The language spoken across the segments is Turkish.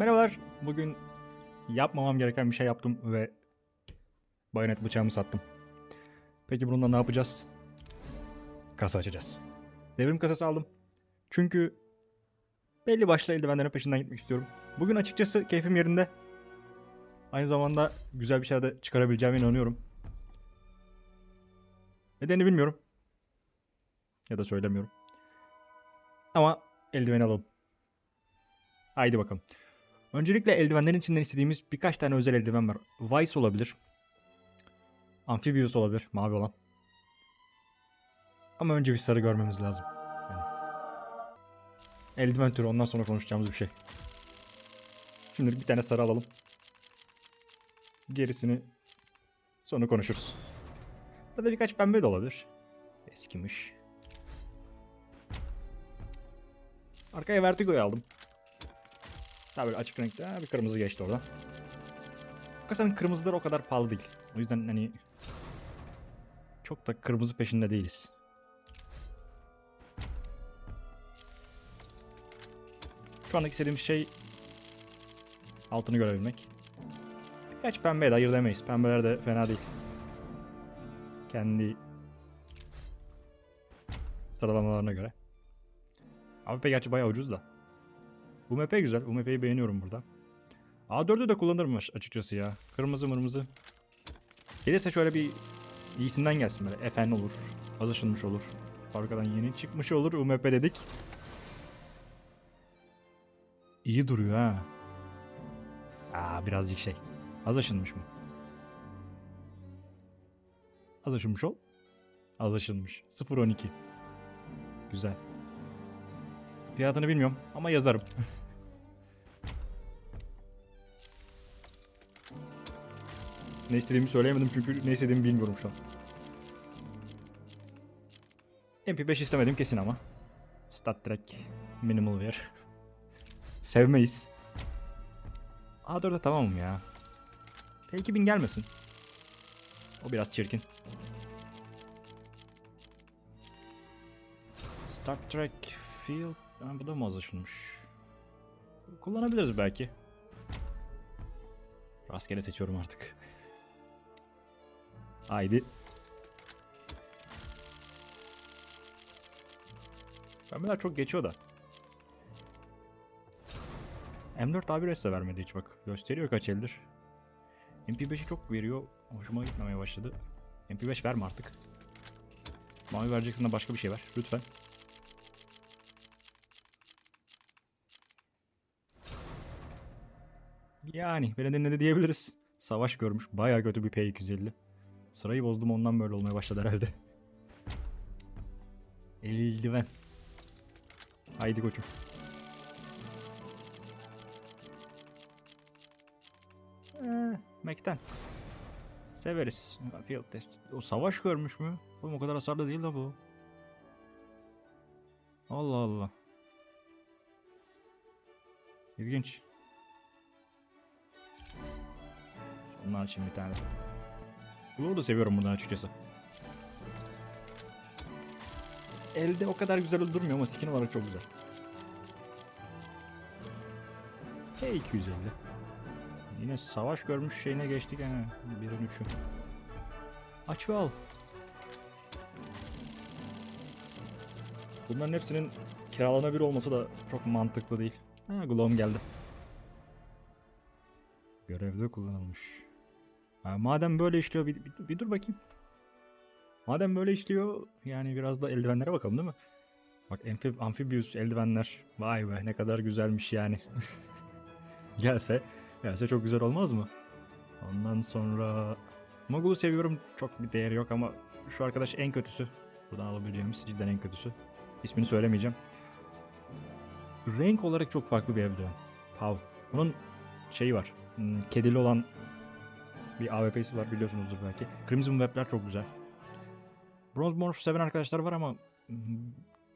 Merhabalar. Bugün yapmamam gereken bir şey yaptım ve bayonet bıçağımı sattım. Peki bununla ne yapacağız? Kasa açacağız. Devrim kasası aldım. Çünkü belli başlı eldivenlerin peşinden gitmek istiyorum. Bugün açıkçası keyfim yerinde. Aynı zamanda güzel bir şey de çıkarabileceğime inanıyorum. Nedenini bilmiyorum. Ya da söylemiyorum. Ama eldiveni alalım. Haydi bakalım. Öncelikle eldivenlerin içinden istediğimiz birkaç tane özel eldiven var. Vice olabilir. Amphibious olabilir. Mavi olan. Ama önce bir sarı görmemiz lazım. Yani. Eldiven türü ondan sonra konuşacağımız bir şey. Şimdi bir tane sarı alalım. Gerisini sonra konuşuruz. Burada birkaç pembe de olabilir. Eskimiş. Arkaya Vertigo'yu aldım. Daha böyle açık renkte bir kırmızı geçti orada. Kasanın kırmızıları o kadar pahalı değil. O yüzden hani çok da kırmızı peşinde değiliz. Şu andaki istediğim şey altını görebilmek. Birkaç pembeye de ayırt edemeyiz. Pembeler de fena değil. Kendi sıralamalarına göre. AWP gerçi bayağı ucuz da. Bu map güzel. Bu map'i beğeniyorum burada. A4'ü de kullanırım aç- açıkçası ya. Kırmızı mırmızı. Gelirse şöyle bir iyisinden gelsin böyle. FN olur. Az ışınmış olur. Fabrikadan yeni çıkmış olur. UMP dedik. İyi duruyor ha. Aa birazcık şey. Az aşınmış mı? Az aşınmış ol. Az aşınmış. 0.12. Güzel. Fiyatını bilmiyorum ama yazarım. ne istediğimi söyleyemedim çünkü ne istediğimi bilmiyorum şu an. MP5 istemedim kesin ama. Stat Trek Minimal Wear. Sevmeyiz. A4'e tamamım ya. P2000 gelmesin. O biraz çirkin. Star Trek Field... Ha, bu da mı az aşınmış? Kullanabiliriz belki. Rastgele seçiyorum artık. Haydi. Pembeler çok geçiyor da. M4 A1S de vermedi hiç bak. Gösteriyor kaç eldir. MP5'i çok veriyor. Hoşuma gitmemeye başladı. MP5 verme artık. Mavi vereceksin de başka bir şey ver. Lütfen. Yani beni dinledi diyebiliriz. Savaş görmüş. Baya kötü bir P250. Sırayı bozdum ondan böyle olmaya başladı herhalde. Eldiven. Haydi koçum. Ee, Mac'ten. Severiz. Field test. O savaş görmüş mü? Oğlum o kadar hasarlı değil de bu. Allah Allah. İlginç. Onlar için bir tane. Blue'u da seviyorum buradan açıkçası. Elde o kadar güzel durmuyor ama skin olarak çok güzel. T250. Yine savaş görmüş şeyine geçtik yani. Birin üçü. Aç ve al. Bunların hepsinin kiralanabilir olması da çok mantıklı değil. Ha Glom geldi. Görevde kullanılmış. Ha, madem böyle işliyor bir, bir, bir dur bakayım. Madem böyle işliyor yani biraz da eldivenlere bakalım değil mi? Bak amfib amphibious eldivenler. Vay be ne kadar güzelmiş yani. gelse, gelse çok güzel olmaz mı? Ondan sonra Mogul'u seviyorum. Çok bir değeri yok ama şu arkadaş en kötüsü. Buradan alabileceğimiz cidden en kötüsü. İsmini söylemeyeceğim. Renk olarak çok farklı bir eldiven. Pav. Bunun şeyi var. hmm, Kedili olan bir AWP'si var biliyorsunuzdur belki. Crimson Web'ler çok güzel. Bronze Morph seven arkadaşlar var ama hmm,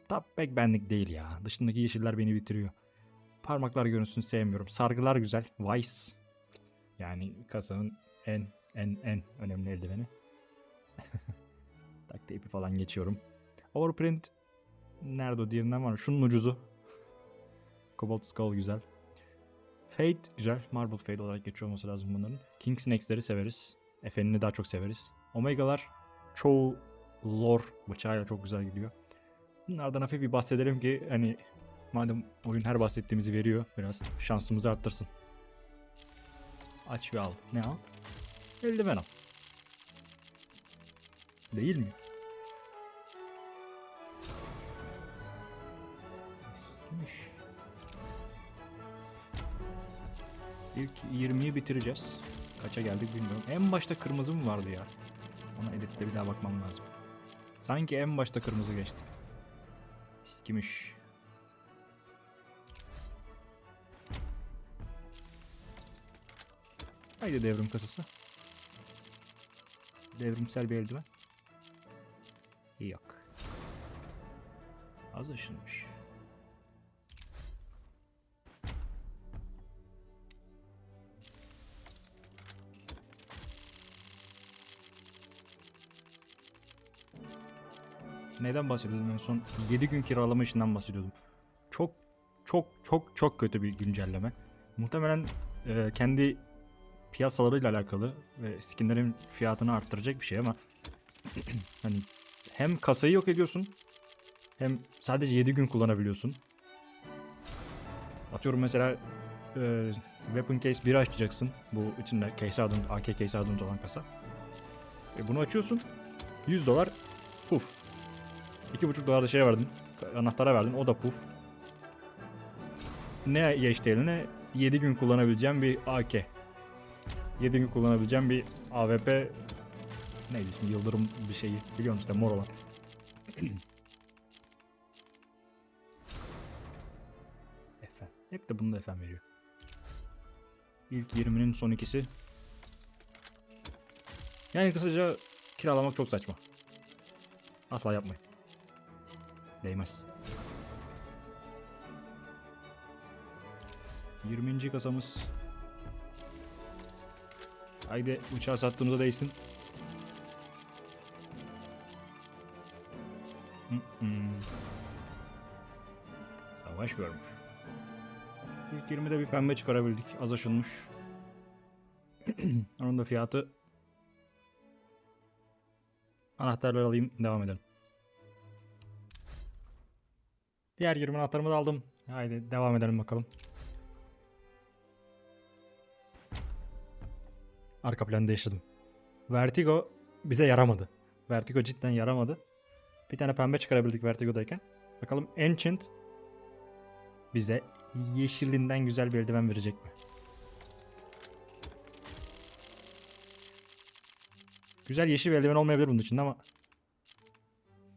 top pek benlik değil ya. Dışındaki yeşiller beni bitiriyor. Parmaklar görüntüsünü sevmiyorum. Sargılar güzel. Vice. Yani kasanın en en en önemli eldiveni. Tak ipi falan geçiyorum. Overprint nerede o diğerinden var mı? Şunun ucuzu. Cobalt Skull güzel. Fade güzel. Marble Fade olarak geçiyor olması lazım bunların. King Snakes'leri severiz. Efenini daha çok severiz. Omega'lar çoğu lore bıçağıyla çok güzel gidiyor. Bunlardan hafif bir bahsedelim ki hani madem oyun her bahsettiğimizi veriyor biraz şansımızı arttırsın. Aç ve al. Ne al? Eldiven al. Değil mi? İlk 20'yi bitireceğiz. Kaça geldik bilmiyorum. En başta kırmızı mı vardı ya? Ona editte bir daha bakmam lazım. Sanki en başta kırmızı geçti. Eskimiş. Haydi devrim kasası. Devrimsel bir eldiven. Yok. Az aşınmış. Neden bahsediyordum en son? 7 gün kiralama işinden bahsediyordum. Çok çok çok çok kötü bir güncelleme. Muhtemelen e, kendi piyasalarıyla alakalı ve skinlerin fiyatını arttıracak bir şey ama hani hem kasayı yok ediyorsun hem sadece 7 gün kullanabiliyorsun. Atıyorum mesela e, Weapon Case 1 açacaksın. Bu içinde case adını, AK case adını olan kasa. E bunu açıyorsun. 100 dolar puf. 2,5 dolar da şey verdin. Anahtara verdin. O da puf. Ne geçti eline? 7 gün kullanabileceğim bir AK. 7 gün kullanabileceğim bir AWP neydi ismi Yıldırım bir şeyi biliyorum işte mor olan. FM. Hep de bunu da FM veriyor. İlk 20'nin son ikisi. Yani kısaca kiralamak çok saçma. Asla yapmayın. Değmez. 20. kasamız. Haydi uçağı sattığımıza değsin. Savaş görmüş. İlk 20'de bir pembe çıkarabildik. Az aşılmış. Onun da fiyatı Anahtarları alayım devam edelim. Diğer 20 anahtarımı da aldım. Haydi devam edelim bakalım. Arka planda yaşadım. Vertigo bize yaramadı. Vertigo cidden yaramadı. Bir tane pembe çıkarabildik Vertigo'dayken. Bakalım Ancient bize yeşilinden güzel bir eldiven verecek mi? Güzel yeşil bir eldiven olmayabilir bunun içinde ama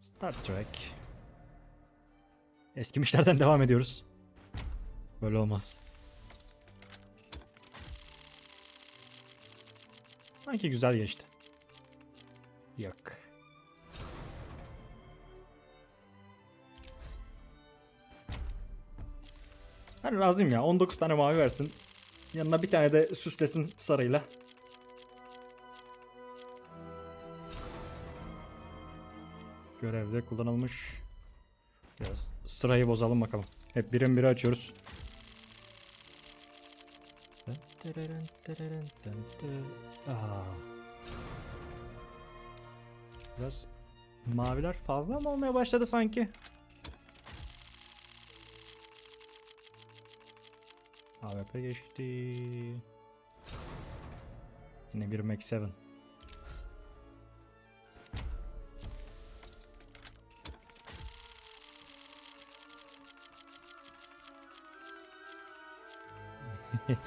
Star Trek Eskimişlerden devam ediyoruz. Böyle olmaz. Sanki güzel geçti. Yok. Ben razıyım ya. 19 tane mavi versin. Yanına bir tane de süslesin sarıyla. Görevde kullanılmış. Biraz sırayı bozalım bakalım. Hep birim biri açıyoruz. Biraz maviler fazla mı olmaya başladı sanki? AWP geçti. Yine bir Max 7.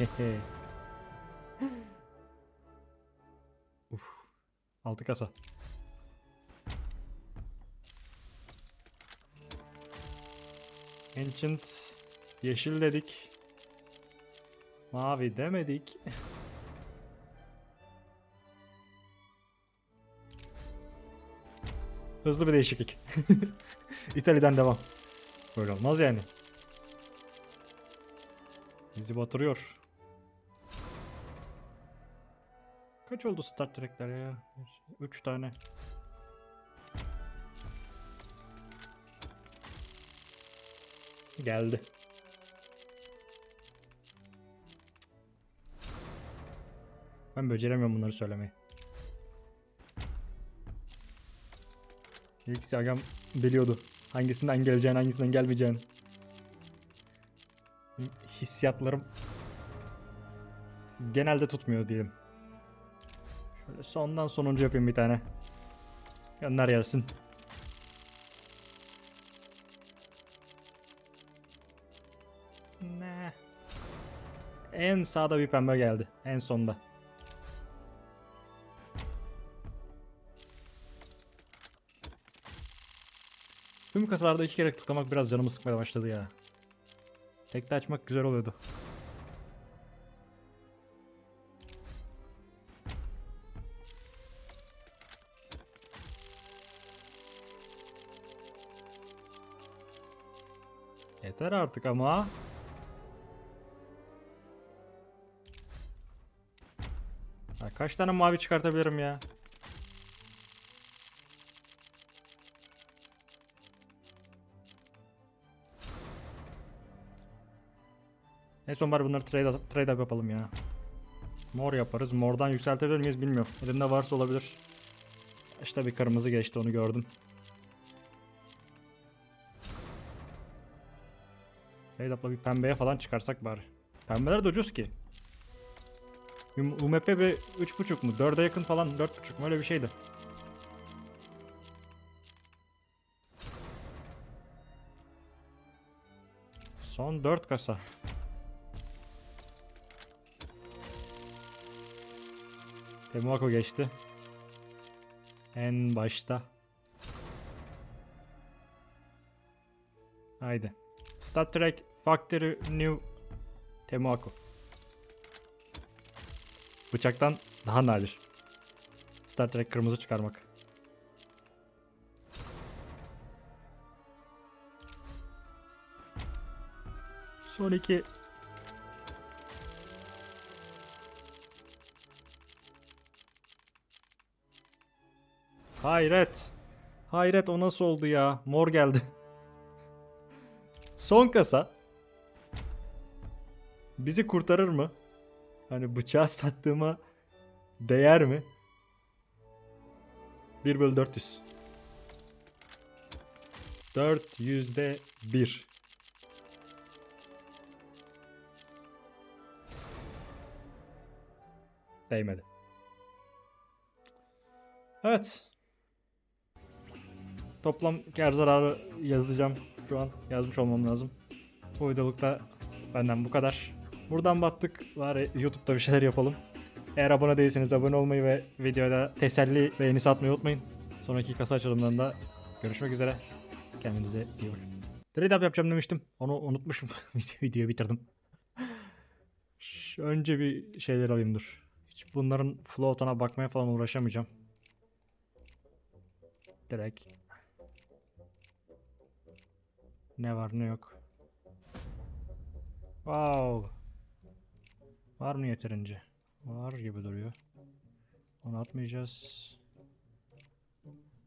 Uf. Altı kasa. Ancient yeşil dedik. Mavi demedik. Hızlı bir değişiklik. İtalya'dan devam. Böyle olmaz yani. Bizi batırıyor. Kaç oldu Star Trek'ler ya? 3 tane. Geldi. Ben beceremiyorum bunları söylemeyi. İlk agam biliyordu. Hangisinden geleceğini, hangisinden gelmeyeceğini. Hissiyatlarım genelde tutmuyor diyelim. Şöyle sondan sonuncu yapayım bir tane. Gönder gelsin. Ne? En sağda bir pembe geldi. En sonda. Tüm kasalarda iki kere tıklamak biraz canımı sıkmaya başladı ya. Tekte açmak güzel oluyordu. Yeter artık ama. Ya kaç tane mavi çıkartabilirim ya? En son bari bunları trade, trade up yapalım ya. Mor yaparız. Mordan yükseltebilir miyiz bilmiyorum. Elimde varsa olabilir. İşte bir kırmızı geçti onu gördüm. Trade up'la bir pembeye falan çıkarsak bari. Pembeler de ucuz ki. Um- UMP bir 3.5 mu? 4'e yakın falan 4.5 mu öyle bir şeydi. Son 4 kasa. Temuako geçti. En başta. Haydi. Star Trek Factory New Temuako. Bıçaktan daha nadir. Star Trek kırmızı çıkarmak. Son iki. Hayret. Hayret o nasıl oldu ya? Mor geldi. Son kasa. Bizi kurtarır mı? Hani bıçağı sattığıma değer mi? 1 bölü 400. 4 yüzde 1. Değmedi. Evet. Toplam kar zararı yazacağım. Şu an yazmış olmam lazım. Bu videolukta benden bu kadar. Buradan battık. Bari YouTube'da bir şeyler yapalım. Eğer abone değilseniz abone olmayı ve videoda teselli beğeni satmayı unutmayın. Sonraki kasa açılımlarında görüşmek üzere. Kendinize iyi bakın. Trade up yapacağım demiştim. Onu unutmuşum. Video- Videoyu bitirdim. Önce bir şeyler alayım dur. Hiç bunların float'una bakmaya falan uğraşamayacağım. Direkt. Ne var ne yok. Wow. Var mı yeterince? Var gibi duruyor. Onu atmayacağız.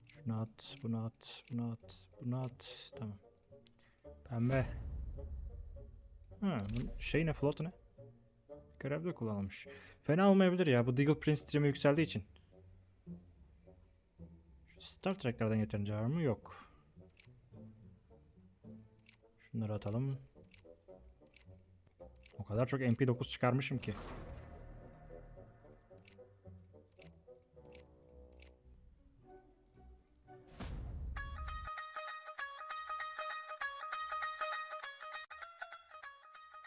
Şunu at, bunu at, bunu at, bunu at. Tamam. Pembe. Ha, şey ne, float ne? Görevde kullanılmış. Fena olmayabilir ya. Bu Deagle Prince stream'i yükseldiği için. Şu Star Trek'lerden yeterince var mı? Yok. Şunları atalım. O kadar çok MP9 çıkarmışım ki.